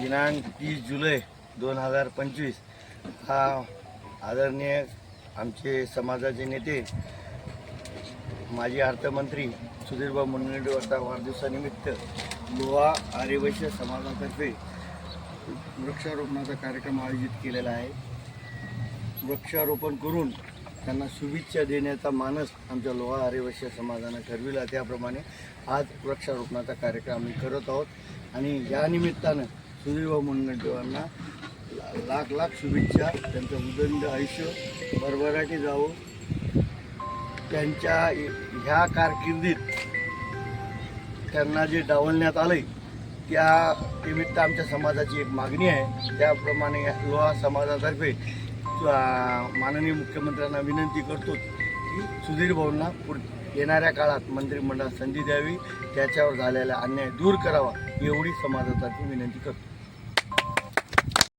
दिनांक तीस जुलै दोन हजार पंचवीस हा आदरणीय आमचे समाजाचे नेते माजी अर्थमंत्री सुधीरभाऊ मुनगंटीवारचा वाढदिवसानिमित्त लोहा आर्यवैश्य समाजातर्फे वृक्षारोपणाचा कार्यक्रम आयोजित केलेला आहे. वृक्षारोपण करून त्यांना शुभेच्छा देण्याचा मानस आमच्या लोहा आर्यवैश्य समाजानं ठरविला. त्याप्रमाणे आज वृक्षारोपणाचा कार्यक्रम आम्ही करत आहोत आणि या निमित्तानं सुनीलभाऊ मुनगंटीवारांना लाख लाख शुभेच्छा त्यांचं उदंड आयुष्य भरभराटी जावो. त्यांच्या ह्या कारकिर्दीत त्यांना जे डावलण्यात आलंय त्या निमित्त आमच्या समाजाची एक मागणी आहे. त्याप्रमाणे लोहा समाजातर्फे माननीय मुख्यमंत्र्यांना विनंती करतो सुधीर भाऊंना पुढ येणाऱ्या काळात मंत्रिमंडळात संधी द्यावी त्याच्यावर झालेला अन्याय दूर करावा एवढी समाजासाठी विनंती करतो.